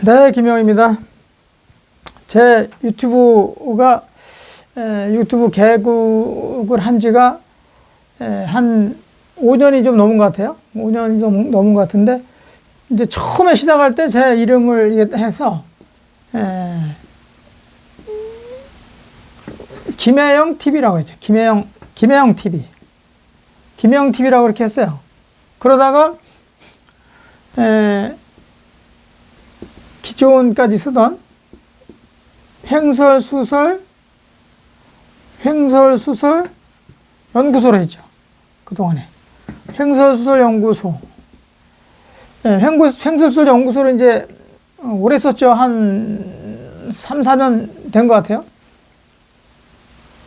네, 김영입니다. 제 유튜브가 에, 유튜브 개국을 한 지가 에, 한 5년이 좀 넘은 것 같아요. 5년이 좀 넘은 것 같은데 이제 처음에 시작할 때 제 이름을 해서 에, 김혜영 TV라고 했죠. 김혜영 김혜영 TV, 김혜영 TV라고 그렇게 했어요. 그러다가 에, 기존까지 쓰던 횡설 수설 횡설 수설 연구소로 했죠. 그동안에 횡설 수설 연구소 네, 횡구, 횡설 수설 연구소를 이제 어, 오래 썼죠. 한 3, 4년 된 것 같아요.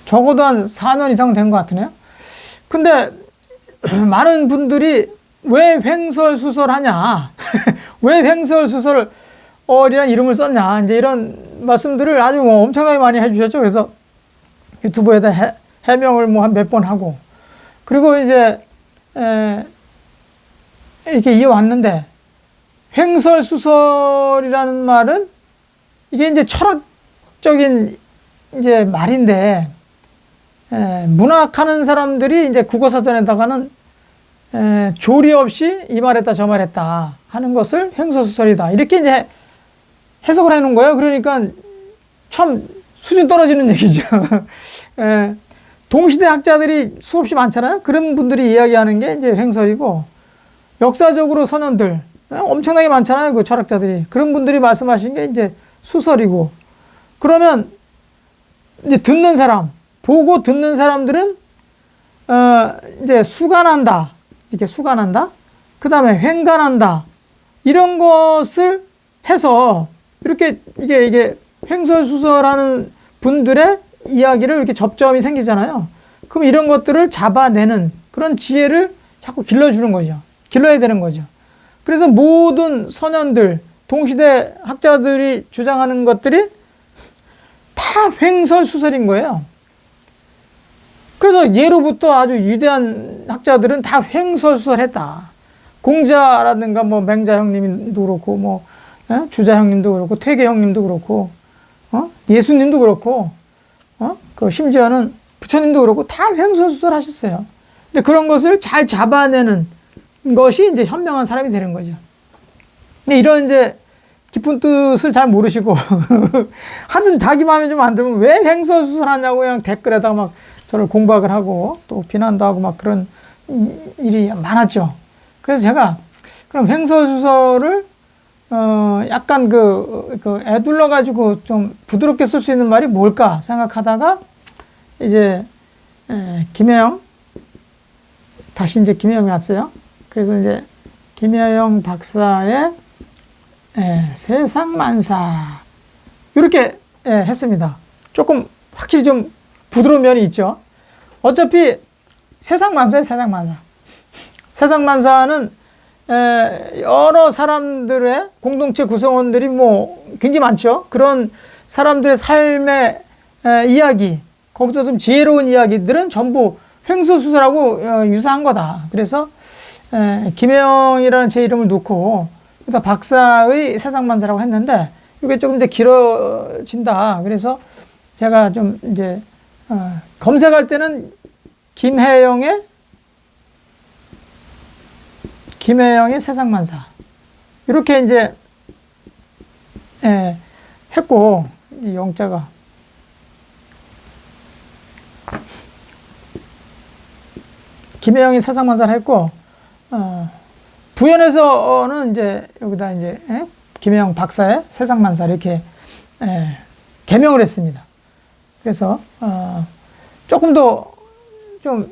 적어도 한 4년 이상 된 것 같으네요. 근데 많은 분들이 왜 횡설수설 하냐? 왜 횡설수설 어리란 이름을 썼냐? 이제 이런 말씀들을 아주 뭐 엄청나게 많이 해주셨죠. 그래서 유튜브에다 해, 해명을 뭐 한 몇 번 하고 그리고 이제 에, 이렇게 이어왔는데 횡설수설이라는 말은 이게 이제 철학적인 이제 말인데 에, 문학하는 사람들이 이제 국어사전에다가는 에, 조리 없이 이 말했다 저 말했다 하는 것을 횡설수설이다 이렇게 이제 해석을 해놓은 거예요. 그러니까 참 수준 떨어지는 얘기죠. 에, 동시대 학자들이 수없이 많잖아요. 그런 분들이 이야기하는 게 이제 횡설이고 역사적으로 선언들 엄청나게 많잖아요. 그 철학자들이 그런 분들이 말씀하신 게 이제 수설이고 그러면 이제 듣는 사람 보고 듣는 사람들은 어 이제 수간한다 이렇게 수간한다 그 다음에 횡간한다 이런 것을 해서 이렇게 이게 이게 횡설수설하는 분들의 이야기를 이렇게 접점이 생기잖아요. 그럼 이런 것들을 잡아내는 그런 지혜를 자꾸 길러주는 거죠. 길러야 되는 거죠. 그래서 모든 선현들, 동시대 학자들이 주장하는 것들이 다 횡설수설인 거예요. 그래서 예로부터 아주 위대한 학자들은 다 횡설수설했다. 공자라든가 뭐 맹자 형님도 그렇고 뭐 예? 주자 형님도 그렇고 퇴계 형님도 그렇고 어? 예수님도 그렇고 어? 그 심지어는 부처님도 그렇고 다 횡설수설 하셨어요. 근데 그런 것을 잘 잡아내는 것이 이제 현명한 사람이 되는 거죠. 근데 이런 이제 깊은 뜻을 잘 모르시고 하든 자기 마음에 좀 안 들면 왜 횡설수설 하냐고 그냥 댓글에다가 막 저를 공박을 하고 또 비난도 하고 막 그런 일이 많았죠. 그래서 제가 그럼 횡설수설을 어 약간 그, 그 애둘러 가지고 좀 부드럽게 쓸 수 있는 말이 뭘까 생각하다가 이제 에, 김혜영 다시 이제 김혜영이 왔어요. 그래서 이제 김혜영 박사의 에, 세상만사 이렇게 에, 했습니다. 조금 확실히 좀 부드러운 면이 있죠. 어차피 세상만사의 세상만사. 세상만사는 에, 여러 사람들의 공동체 구성원들이 뭐 굉장히 많죠. 그런 사람들의 삶의 에, 이야기, 거기서 좀 지혜로운 이야기들은 전부 횡설수설하고 어, 유사한 거다. 그래서 에, 김혜영이라는 제 이름을 넣고 그다 박사의 세상만사라고 했는데 이게 조금 더 길어진다. 그래서 제가 좀 이제 어, 검색할 때는 김혜영의 김혜영의 세상만사 이렇게 이제 예, 했고 이 영자가 김혜영이 세상만사를 했고 어, 부연에서는 이제 여기다 이제 예? 김혜영 박사의 세상만사 이렇게 예, 개명을 했습니다. 그래서 어, 조금 더좀좀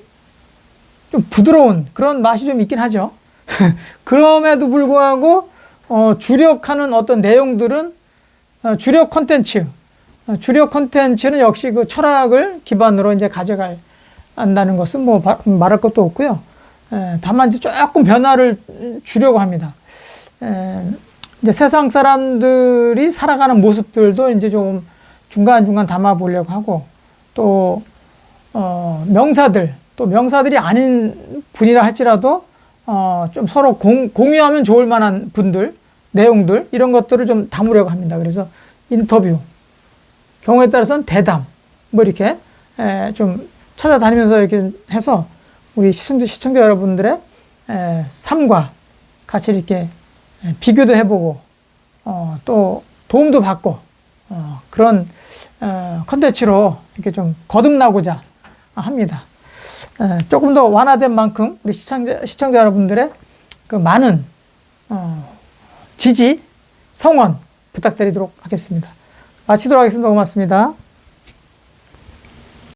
부드러운 그런 맛이 좀 있긴 하죠. 그럼에도 불구하고 어, 주력하는 어떤 내용들은 어, 주력 콘텐츠, 어, 주력 콘텐츠는 역시 그 철학을 기반으로 이제 가져갈 한다는 것은 뭐 바, 말할 것도 없고요. 에, 다만 이제 조금 변화를 주려고 합니다. 에, 이제 세상 사람들이 살아가는 모습들도 이제 좀 중간중간 담아 보려고 하고 또 어, 명사들 또 명사들이 아닌 분이라 할지라도 어, 좀 서로 공, 공유하면 좋을 만한 분들 내용들 이런 것들을 좀 담으려고 합니다. 그래서 인터뷰, 경우에 따라서는 대담, 뭐 이렇게 에, 좀 찾아다니면서 이렇게 해서 우리 시청자, 시청자 여러분들의 에, 삶과 같이 이렇게 에, 비교도 해보고 어, 또 도움도 받고 어, 그런 어, 컨텐츠로 이렇게 좀 거듭나고자 합니다. 에, 조금 더 완화된 만큼 우리 시청자, 시청자 여러분들의 그 많은 어, 지지, 성원 부탁드리도록 하겠습니다. 마치도록 하겠습니다. 고맙습니다.